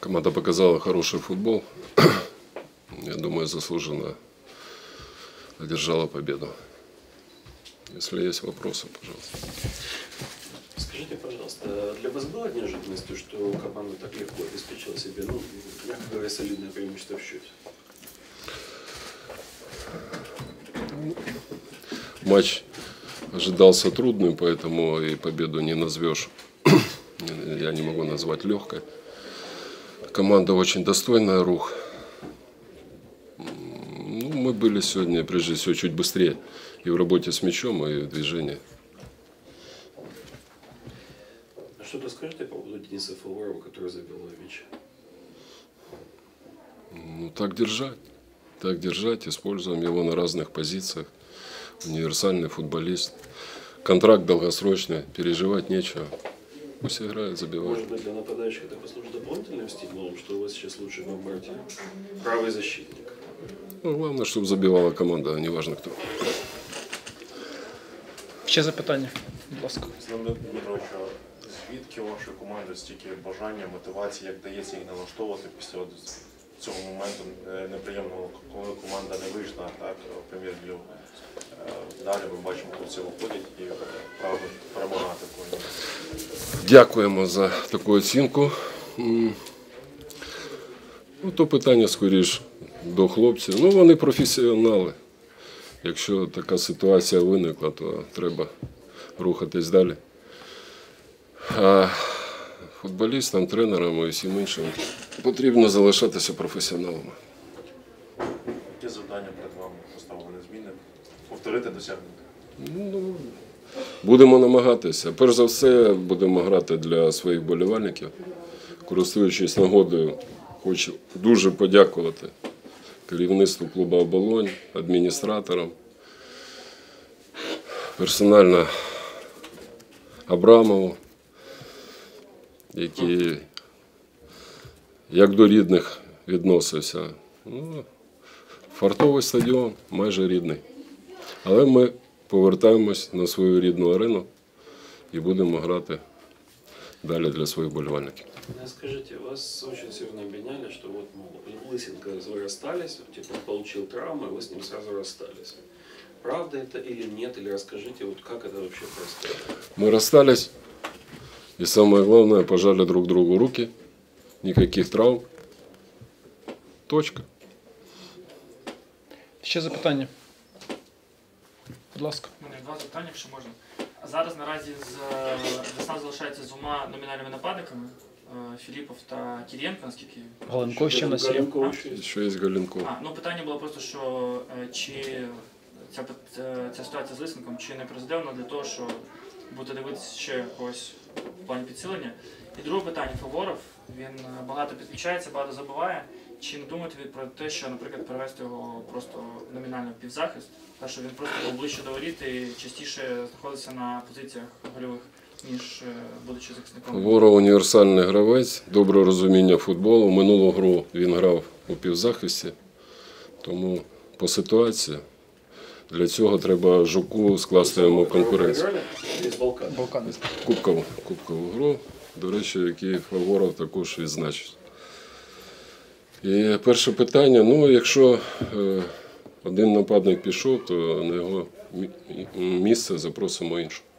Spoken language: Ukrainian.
Команда показала хороший футбол. Я думаю, заслуженно одержала победу. Если есть вопросы, пожалуйста. Скажите, пожалуйста, для вас было неожиданностью, что команда так легко обеспечила себе, ну, мягко говоря, солидное преимущество в счете? Матч ожидался трудным, поэтому и победу не назовешь. Я не могу назвать легкой. Команда очень достойная, рух. Ну, мы были сегодня, прежде всего, чуть быстрее и в работе с мячом, и в движении. А что-то скажете по поводу Дениса Фаворова, который забил мяч? Ну, так держать. Так держать, используем его на разных позициях. Универсальный футболист. Контракт долгосрочный, переживать нечего. Пусть играет, забивает. Может быть, для нападающих это послужит дополнительным стимулом, что у вас сейчас лучший бомбардир, правый защитник? Ну, главное, чтобы забивала команда, а не важно кто. Ще запитання, будь ласка. Олександр Дмитровичу, звідки у вашої команди стільки бажання, мотивації, як вдається їх налаштовувати після от цього моменту е, неприємного, коли команда не вийшла так, в прем'єр-лігу? Е, Далі ми бачимо, хлопці виходять і прагнуть перемагати кожного. Дякуємо за таку оцінку. Ну, то питання скоріш до хлопців. Ну, вони професіонали. Якщо така ситуація виникла, то треба рухатись далі. А футболістам, тренерам і всім іншим потрібно залишатися професіоналами. Які завдання перед вами поставлені зміни? Повторити досягнути? Ну, будемо намагатися. Перш за все, будемо грати для своїх болівальників. Користуючись нагодою, хочу дуже подякувати керівництву клубу Оболонь, адміністраторам, персонально Абрамову, який як до рідних відносився. Ну, фартовий стадіон, майже рідний. Але ми повертаємось на свою рідну арену і будемо грати далі для своїх болівальників. А Скажите, вас очень сильно обвиняли, что вот, мол, Лысенко вы расстались, типа он получил травму, и вы с ним сразу расстались. Правда это или нет, или расскажите, вот как это вообще происходит? Мы расстались, и самое главное, пожали друг другу руки, никаких травм. Точка. Ще запитання. Будь ласка. У мене два запитання, якщо можна. А Зараз наразі з Весна залишається з двома номінальними нападниками е, Філіпов та Кірєнко, наскільки. Галенко ще в нас є. Галенков еще есть. Ще. А, ну питання було просто, що е, чи ця, ця ситуація з Лисенком чи не призведе для того, що буде дивитися ще когось в плані підсилення. І друге питання Фаворов, він е, багато підключається, багато забиває. Чи не думаєте ви про те, що, наприклад, перевести його просто номінально в півзахист, та що він просто був ближче до воріт і частіше знаходиться на позиціях гольових, ніж е, будучи захисником? Ворог універсальний гравець, добре розуміння футболу. Минулу гру він грав у півзахисті, тому по ситуації для цього треба жуку скласти йому конкуренцію. Кубкову, кубкову гру, до речі, який Фаворов також відзначить. І перше питання: ну, якщо е, один нападник пішов, то на його місце запросимо іншого.